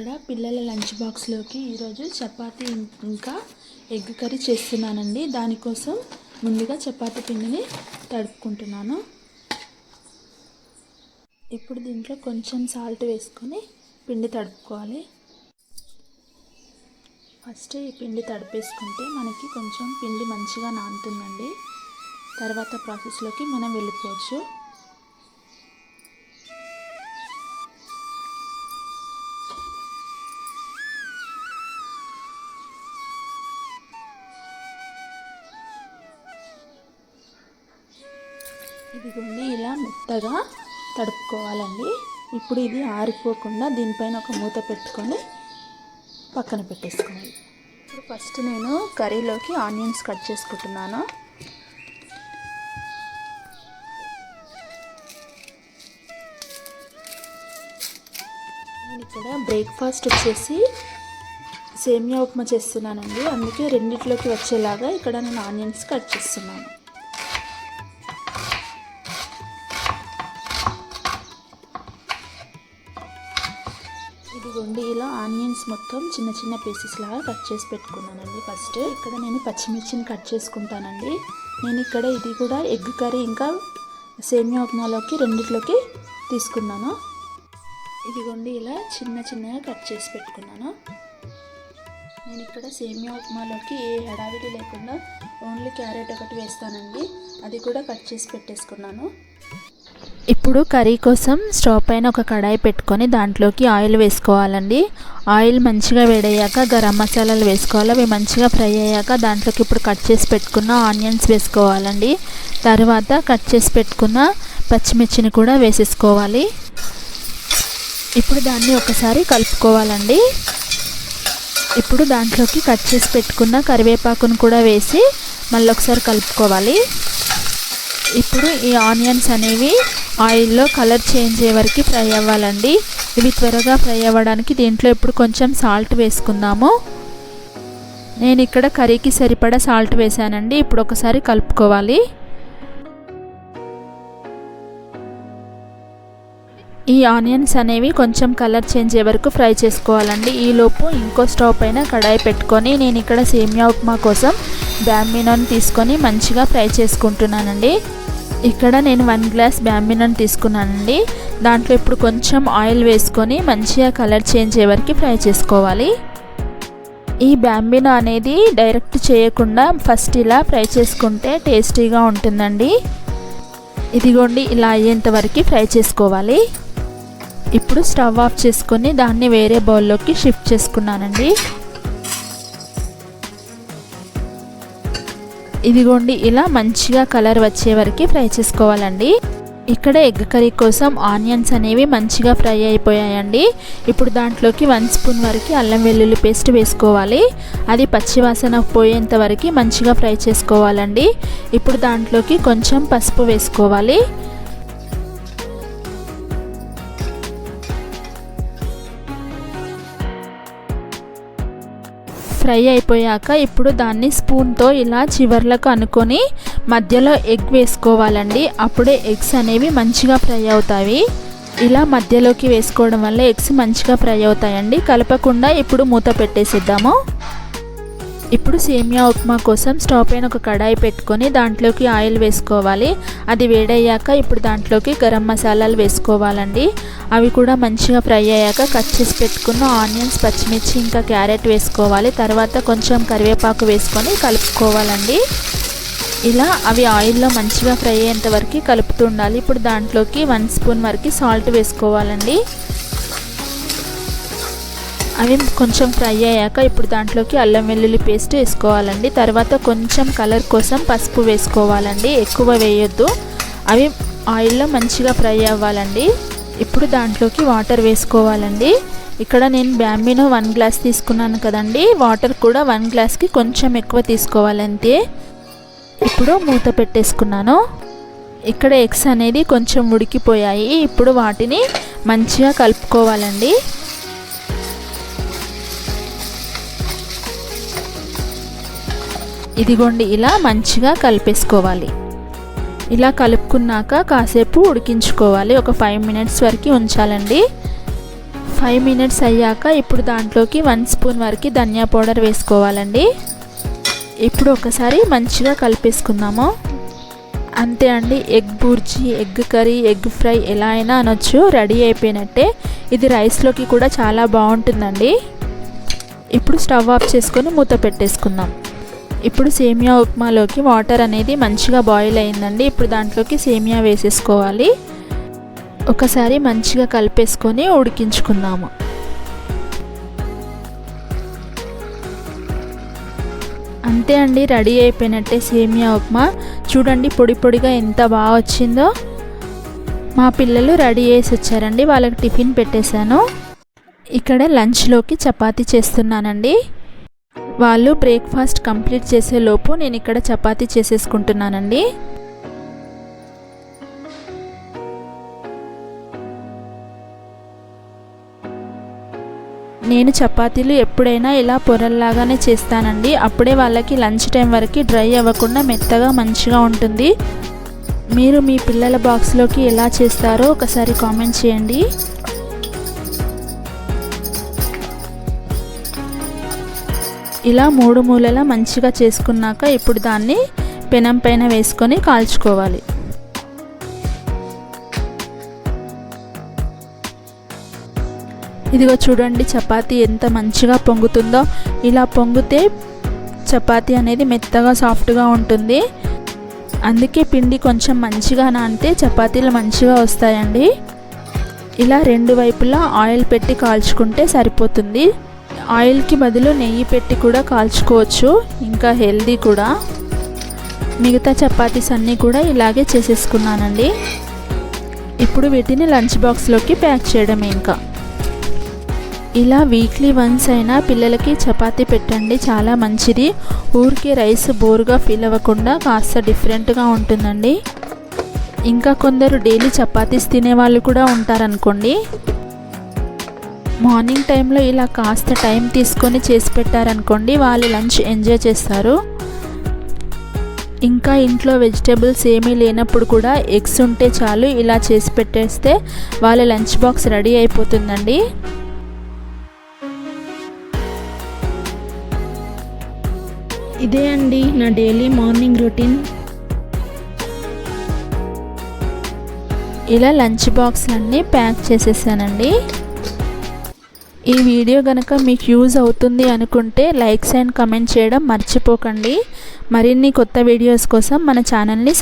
ఇక్కడ పిల్లల లంచ్ బాక్స్లోకి ఈరోజు చపాతీ ఇంకా ఎగ్ కర్రీ చేస్తున్నానండి. దానికోసం ముందుగా చపాతీ పిండిని తడుపుకుంటున్నాను. ఇప్పుడు దీంట్లో కొంచెం సాల్ట్ వేసుకొని పిండి తడుపుకోవాలి. ఫస్ట్ ఈ పిండి తడిపేసుకుంటే మనకి కొంచెం పిండి మంచిగా నానుతుందండి. తర్వాత ప్రాసెస్లోకి మనం వెళ్ళిపోవచ్చు. ఇదిగోండి ఇలా మెత్తగా తడుపుకోవాలండి. ఇప్పుడు ఇది ఆరిపోకుండా దీనిపైన ఒక మూత పెట్టుకొని పక్కన పెట్టేసుకోవాలి. ఇప్పుడు ఫస్ట్ నేను కర్రీలోకి ఆనియన్స్ కట్ చేసుకుంటున్నాను. నేను ఇక్కడ బ్రేక్ఫాస్ట్ వచ్చేసి సేమియా ఉప్మా చేస్తున్నానండి. అందుకే రెండిట్లోకి వచ్చేలాగా ఇక్కడ నేను ఆనియన్స్ కట్ చేస్తున్నాను. ఇదిగోండి ఇలా ఆనియన్స్ మొత్తం చిన్న చిన్న పీసెస్ లాగా కట్ చేసి పెట్టుకున్నానండి ఫస్ట్ ఇక్కడ నేను పచ్చిమిర్చిని కట్ చేసుకుంటానండి. నేను ఇక్కడ ఇది కూడా ఎగ్ కర్రీ ఇంకా సేమియా ఉప్మాలోకి రెండిట్లోకి తీసుకున్నాను. ఇదిగోండి ఇలా చిన్న చిన్నగా కట్ చేసి పెట్టుకున్నాను. నేను ఇక్కడ సేమియా ఉప్మాలోకి ఏ హడావిడి లేకుండా ఓన్లీ క్యారెట్ ఒకటి వేస్తానండి. అది కూడా కట్ చేసి పెట్టేసుకున్నాను. ఇప్పుడు కర్రీ కోసం స్టవ్ పైన ఒక కడాయి పెట్టుకొని దాంట్లోకి ఆయిల్ వేసుకోవాలండి. ఆయిల్ మంచిగా వేడయ్యాక గరం మసాలాలు వేసుకోవాలి. అవి మంచిగా ఫ్రై అయ్యాక దాంట్లోకి ఇప్పుడు కట్ చేసి పెట్టుకున్న ఆనియన్స్ వేసుకోవాలండి. తర్వాత కట్ చేసి పెట్టుకున్న పచ్చిమిర్చిని కూడా వేసేసుకోవాలి. ఇప్పుడు దాన్ని ఒకసారి కలుపుకోవాలండి. ఇప్పుడు దాంట్లోకి కట్ చేసి పెట్టుకున్న కరివేపాకును కూడా వేసి మళ్ళీ ఒకసారి కలుపుకోవాలి. ఇప్పుడు ఈ ఆనియన్స్ అనేవి ఆయిల్లో కలర్ చేంజ్ అయ్యే వరకు ఫ్రై అవ్వాలండి. ఇవి త్వరగా ఫ్రై అవ్వడానికి దీంట్లో ఇప్పుడు కొంచెం సాల్ట్ వేసుకుందాము. నేను ఇక్కడ కర్రీకి సరిపడా సాల్ట్ వేసానండి. ఇప్పుడు ఒకసారి కలుపుకోవాలి. ఈ ఆనియన్స్ అనేవి కొంచెం కలర్ చేంజ్ అయ్యే వరకు ఫ్రై చేసుకోవాలండి. ఈలోపు ఇంకో స్టవ్ పైన కడాయి పెట్టుకొని నేను ఇక్కడ సేమియా ఉప్మా కోసం బ్యామినోని తీసుకొని మంచిగా ఫ్రై చేసుకుంటున్నానండి. ఇక్కడ నేను వన్ గ్లాస్ బ్యాంబినన్ తీసుకున్నానండి. దాంట్లో ఇప్పుడు కొంచెం ఆయిల్ వేసుకొని మంచిగా కలర్ చేంజ్ అయ్యే వరకు ఫ్రై చేసుకోవాలి. ఈ బ్యాంబినా అనేది డైరెక్ట్ చేయకుండా ఫస్ట్ ఇలా ఫ్రై చేసుకుంటే టేస్టీగా ఉంటుందండి. ఇదిగోండి ఇలా అయ్యేంత వరకు ఫ్రై చేసుకోవాలి. ఇప్పుడు స్టవ్ ఆఫ్ చేసుకొని దాన్ని వేరే బౌల్లోకి షిఫ్ట్ చేసుకున్నానండి. ఇదిగోండి ఇలా మంచిగా కలర్ వచ్చే వరకు ఫ్రై చేసుకోవాలండి. ఇక్కడ ఎగ్ కర్రీ కోసం ఆనియన్స్ అనేవి మంచిగా ఫ్రై అయిపోయాయండి. ఇప్పుడు దాంట్లోకి వన్ స్పూన్ వరకు అల్లం వెల్లుల్లి పేస్ట్ వేసుకోవాలి. అది పచ్చివాసన పోయేంత వరకు మంచిగా ఫ్రై చేసుకోవాలండి. ఇప్పుడు దాంట్లోకి కొంచెం పసుపు వేసుకోవాలి. ఫ్రై అయిపోయాక ఇప్పుడు దాన్ని స్పూన్తో ఇలా చివర్లకు అనుకొని మధ్యలో ఎగ్ వేసుకోవాలండి. అప్పుడే ఎగ్స్ అనేవి మంచిగా ఫ్రై అవుతాయి. ఇలా మధ్యలోకి వేసుకోవడం వల్ల ఎగ్స్ మంచిగా ఫ్రై అవుతాయండి. కలపకుండా ఇప్పుడు మూత పెట్టేసిద్దాము. ఇప్పుడు సేమియా ఉప్మా కోసం స్టవ్ పైన ఒక కడాయి పెట్టుకొని దాంట్లోకి ఆయిల్ వేసుకోవాలి. అది వేడయ్యాక ఇప్పుడు దాంట్లోకి గరం మసాలాలు వేసుకోవాలండి. అవి కూడా మంచిగా ఫ్రై అయ్యాక కట్ చేసి పెట్టుకున్న ఆనియన్స్ పచ్చిమిర్చి ఇంకా క్యారెట్ వేసుకోవాలి. తర్వాత కొంచెం కరివేపాకు వేసుకొని కలుపుకోవాలండి. ఇలా అవి ఆయిల్లో మంచిగా ఫ్రై అయ్యేంత వరకు కలుపుతూ ఉండాలి. ఇప్పుడు దాంట్లోకి వన్ స్పూన్ వరకు సాల్ట్ వేసుకోవాలండి. అవి కొంచెం ఫ్రై అయ్యాక ఇప్పుడు దాంట్లోకి అల్లం వెల్లుల్లి పేస్ట్ వేసుకోవాలండి. తర్వాత కొంచెం కలర్ కోసం పసుపు వేసుకోవాలండి. ఎక్కువ వేయొద్దు. అవి ఆయిల్లో మంచిగా ఫ్రై అవ్వాలండి. ఇప్పుడు దాంట్లోకి వాటర్ వేసుకోవాలండి. ఇక్కడ నేను బ్యాంబీనో వన్ గ్లాస్ తీసుకున్నాను కదండి. వాటర్ కూడా వన్ గ్లాస్కి కొంచెం ఎక్కువ తీసుకోవాలంతే. ఇప్పుడు మూత పెట్టేసుకున్నాను. ఇక్కడ ఎగ్స్ అనేది కొంచెం ఉడికిపోయాయి. ఇప్పుడు వాటిని మంచిగా కలుపుకోవాలండి. ఇదిగోండి ఇలా మంచిగా కలిపేసుకోవాలి. ఇలా కలుపుకున్నాక కాసేపు ఉడికించుకోవాలి. ఒక ఫైవ్ మినిట్స్ వరకు ఉంచాలండి. ఫైవ్ మినిట్స్ అయ్యాక ఇప్పుడు దాంట్లోకి వన్ స్పూన్ వరకు ధనియా పౌడర్ వేసుకోవాలండి. ఇప్పుడు ఒకసారి మంచిగా కలిపేసుకుందాము. అంతే అండి egg bhurji egg curry egg fry ఎలా అయినా అనొచ్చు రెడీ అయిపోయినట్టే. ఇది రైస్లోకి కూడా చాలా బాగుంటుందండి. ఇప్పుడు స్టవ్ ఆఫ్ చేసుకొని మూత పెట్టేసుకుందాం. ఇప్పుడు సేమియా ఉప్మాలోకి వాటర్ అనేది మంచిగా బాయిల్ అయిందండి. ఇప్పుడు దాంట్లోకి సేమియా వేసేసుకోవాలి. ఒకసారి మంచిగా కలిపేసుకొని ఉడికించుకుందాము. అంతే అండి రెడీ అయిపోయినట్టే సేమియా ఉప్మా. చూడండి పొడి పొడిగా ఎంత బాగా వచ్చిందో. మా పిల్లలు రెడీ చేసి వచ్చారండి వాళ్ళకి టిఫిన్ పెట్టేశాను. ఇక్కడ లంచ్లోకి చపాతీ చేస్తున్నానండి. వాళ్ళు బ్రేక్ఫాస్ట్ కంప్లీట్ చేసేలోపు నేను ఇక్కడ చపాతీ చేసేసుకుంటున్నానండి. నేను చపాతీలు ఎప్పుడైనా ఇలా పొరల్లాగానే చేస్తానండి. అప్పుడే వాళ్ళకి లంచ్ టైం వరకు డ్రై అవ్వకుండా మెత్తగా మంచిగా ఉంటుంది. మీరు మీ పిల్లల బాక్స్లోకి ఎలా చేస్తారో ఒకసారి కామెంట్ చేయండి. ఇలా మూడు మూలల మంచిగా చేసుకున్నాక ఇప్పుడు దాన్ని పెనం పైన వేసుకొని కాల్చుకోవాలి. ఇదిగో చూడండి చపాతీ ఎంత మంచిగా పొంగుతుందో. ఇలా పొంగితే చపాతీ అనేది మెత్తగా సాఫ్ట్గా ఉంటుంది. అందుకే పిండి కొంచెం మంచిగా నానితే చపాతీలు మంచిగా వస్తాయండి. ఇలా రెండు వైపులా ఆయిల్ పెట్టి కాల్చుకుంటే సరిపోతుంది. ఆయిల్కి బదులు నెయ్యి పెట్టి కూడా కాల్చుకోవచ్చు ఇంకా హెల్దీ కూడా. మిగతా చపాతీస్ అన్నీ కూడా ఇలాగే చేసేసుకున్నానండి. ఇప్పుడు వీటిని లంచ్ బాక్స్లోకి ప్యాక్ చేయడం ఇంకా. ఇలా వీక్లీ వన్స్ అయినా పిల్లలకి చపాతీ పెట్టండి చాలా మంచిది. ఊరికే రైస్ బోర్గా ఫీల్ అవ్వకుండా కాస్త డిఫరెంట్గా ఉంటుందండి. ఇంకా కొందరు డైలీ చపాతీస్ తినేవాళ్ళు కూడా ఉంటారనుకోండి మార్నింగ్ టైంలో ఇలా కాస్త టైం తీసుకొని చేసి పెట్టారనుకోండి వాళ్ళు లంచ్ ఎంజాయ్ చేస్తారు. ఇంకా ఇంట్లో వెజిటేబుల్స్ ఏమీ లేనప్పుడు కూడా ఎగ్స్ ఉంటే చాలు ఇలా చేసి పెట్టేస్తే వాళ్ళ లంచ్ బాక్స్ రెడీ అయిపోతుందండి. ఇదే అండి నా డైలీ మార్నింగ్ రొటీన్. ఇలా లంచ్ బాక్స్లన్నీ ప్యాక్ చేసేసానండి. ఈ వీడియో కనుక మీకు యూజ్ అవుతుంది అనుకుంటే లైక్స్ అండ్ కమెంట్ చేయడం మర్చిపోకండి. మరిన్ని కొత్త వీడియోస్ కోసం మన ఛానల్ని